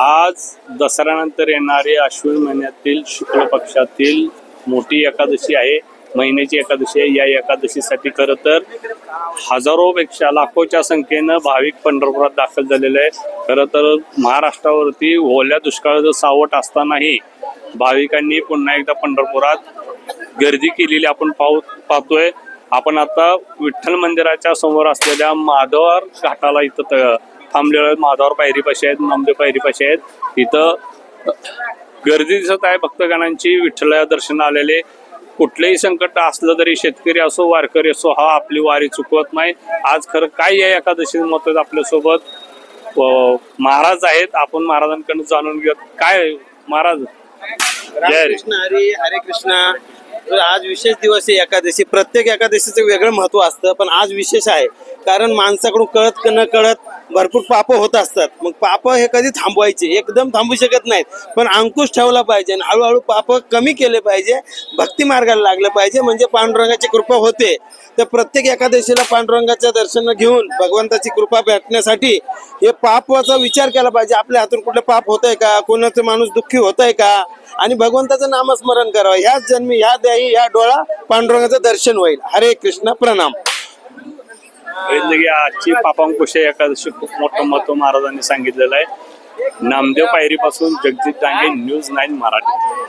आज दसऱ्यानंतर येणारी अश्विन महिन्यातील शुक्ल पक्षातील मोठी एकादशी आहे महिन्याची एकादशी आहे. या एकादशीसाठी खरं तर हजारोपेक्षा लाखोच्या संख्येनं भाविक पंढरपुरात दाखल झालेले आहे खरं तर महाराष्ट्रावरती ओल्या दुष्काळाचं सावट असतानाही भाविकांनी पुन्हा एकदा पंढरपुरात गर्दी केलेली आपण पाहू पाहतोय. आपण आता विठ्ठल मंदिराच्या समोर असलेल्या माधवार घाटाला इथं थांबलेलो माधावर माधवर पायरीपाशी आहेत नामदेव पायरीपाशी आहेत. इथं गर्दी दिसत आहे भक्तगणांची विठ्ठला दर्शन आलेले. कुठलेही संकट असलं तरी शेतकरी असो वारकरी असो हा आपली वारी चुकवत नाही. आज खरं काय या एकादशी मत आपल्यासोबत? महाराज आहेत आपण महाराजांकडून जाणून घेऊयात. काय महाराज? कृष्ण हरी. हरे कृष्णा. आज विशेष दिवस आहे एकादशी. प्रत्येक एकादशीचं वेगळं महत्त्व असतं पण आज विशेष आहे. कारण माणसाकडून कळत न कळत भरपूर पाप होत असतात. मग पाप हे कधी थांबवायचे? एकदम थांबू शकत नाहीत. पण अंकुश ठेवला पाहिजे आणि हळूहळू पाप कमी केले पाहिजे. भक्ती मार्गाला लागलं पाहिजे. म्हणजे पांडुरंगाची कृपा होते. तर प्रत्येक एकादशीला पांडुरंगाचं दर्शन घेऊन भगवंताची कृपा भेटण्यासाठी हे पापाचा विचार केला पाहिजे. आपल्या हातून कुठलं पाप होत आहे का? कोणाचं माणूस दुःखी होत आहे का? आणि भगवंताचं नामस्मरण करावं. ह्याच जन्मी ह्या द्याही ह्या डोळा पांडुरंगाचं दर्शन होईल. हरे कृष्ण. प्रणाम. की आजची पापांकुश एकादशी खूप मोठं महत्त्व महाराजांनी सांगितलेलं आहे. नामदेव पायरीपासून जगजित डांगे न्यूज नाईन मराठी.